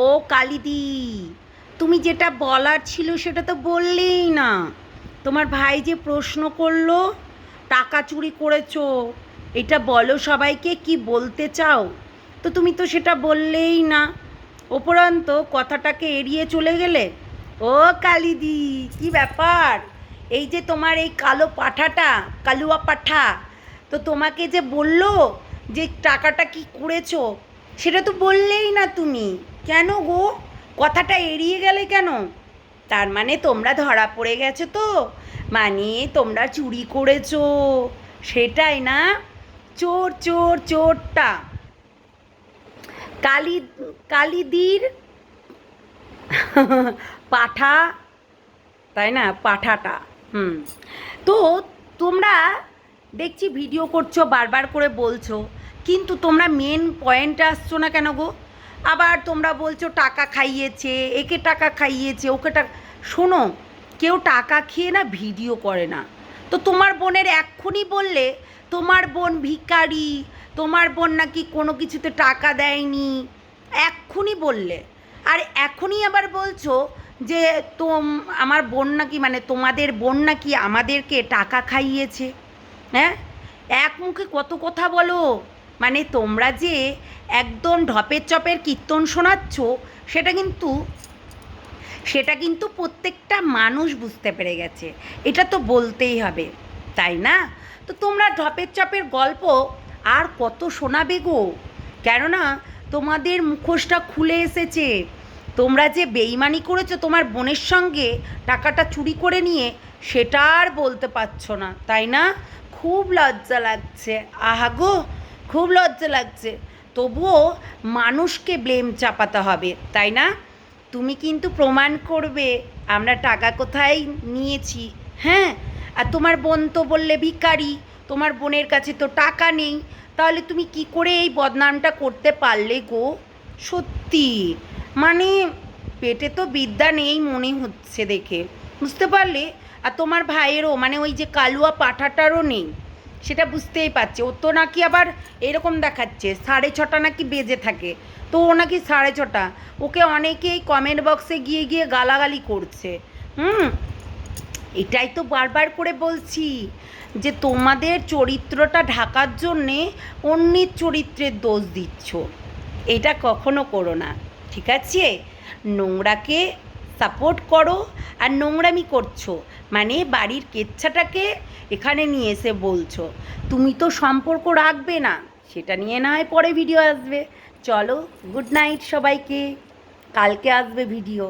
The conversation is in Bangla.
ও কালিদি, তুমি যেটা বলার ছিল সেটা তো বললেই না। তোমার ভাই যে প্রশ্ন করল, টাকা চুরি করেছ, এটা বলো সবাইকে, কি বলতে চাও? তো তুমি তো সেটা বললেই না। উপরন্ত কথাটাকে এড়িয়ে চলে গেলে, ও কালিদি, কি ব্যাপার? এই যে তোমার এই কালো পাঠাটা, কালুয়া পাঠা, তো তোমাকে যে বলল যে টাকাটা কি করেছ সেটা তো বললেই না তুমি। কেন গো? কথাটা এড়িয়ে গেলে কেন? তার মানে তোমরা ধরা পড়ে গেছো তো? মানে তোমরা চুরি করেছ। সেটাই না? চোর চোর, চোরটা। কালি, কালিদির পাঠা, তাই না? পাঠাটা, হুম। তো তোমরা দেখছি ভিডিও করছ, বারবার করে বলছো। কিন্তু তোমরা মেন পয়েন্টে আসছো না কেন গো? আবার তোমরা বলছো টাকা খাইয়েছে, একে টাকা খাইয়েছে, ওকে টাকা, শোনো, কেউ টাকা খেয়ে না ভিডিও করে না। তো তোমার বোনের এক্ষুনি বললে, তোমার বোন ভিকারি তোমার বোন নাকি কোনো কিছুতে টাকা দেয়নি, এক্ষুনি বললে। আর এখনই আবার বলছো যে তোম, আমার বোন নাকি মানে তোমাদের বোন নাকি আমাদেরকে টাকা খাইয়েছে হ্যাঁ? এক মুখে কত কথা বলো। মানে তোমরা যে একদম ঢপের চপের কীর্তন শোনাচ্ছ, সেটা কিন্তু সেটা কিন্তু প্রত্যেকটা মানুষ বুঝতে পেরে গেছে। এটা তো বলতেই হবে, তাই না? তো তোমরা ঢপের চপের গল্প আর কত শোনাবে গো? কেননা তোমাদের মুখোশটা খুলে এসেছে। তোমরা যে বেইমানি করেছ তোমার বোনের সঙ্গে টাকাটা চুরি করে নিয়ে, সেটা আর বলতে পারছ না, তাই না? খুব লজ্জা লাগছে। আহা গো! খুব লজ্জা লাগছে। তবুও মানুষকে ব্লেম চাপাতে হবে, তাই না? তুমি কিন্তু প্রমাণ করবে, আমরা টাকা কোথায় নিয়েছি হ্যাঁ? আর তোমার বোন তো বললে ভিখারি, তোমার বোনের কাছে তো টাকা নেই, তাহলে তুমি কি করে এই বদনামটা করতে পারলে গো? সত্যি মানে পেটে তো বিদ্যা নেই মনে হচ্ছে দেখে, বুঝতে পারলে? আর তোমার ভাইয়েরও মানে ওই যে কালুয়া পাঠাটারও নেই। সেটা বুঝতেই পারছে। ও তো নাকি আবার এরকম দেখাচ্ছে, সাড়ে ছটা নাকি বেজে থাকে। তো ও নাকি সাড়ে ছটা। ওকে অনেকেই কমেন্ট বক্সে গিয়ে গিয়ে গালাগালি করছে। হুম? এটাই তো বারবার করে বলছি যে তোমাদের চরিত্রটা ঢাকার জন্যে অন্যের চরিত্রের দোষ দিচ্ছ। এটা কখনো করো না। ঠিক আছে? নোংরাকে সাপোর্ট করো আর নোংরামি করছ। মানে বাড়ির কেচ্ছাটাকে এখানে নিয়ে এসে বলছো। তুমি তো সম্পর্ক রাখবে না, সেটা নিয়ে না হয় পরে ভিডিও আসবে। চলো গুড নাইট সবাইকে। কালকে আসবে ভিডিও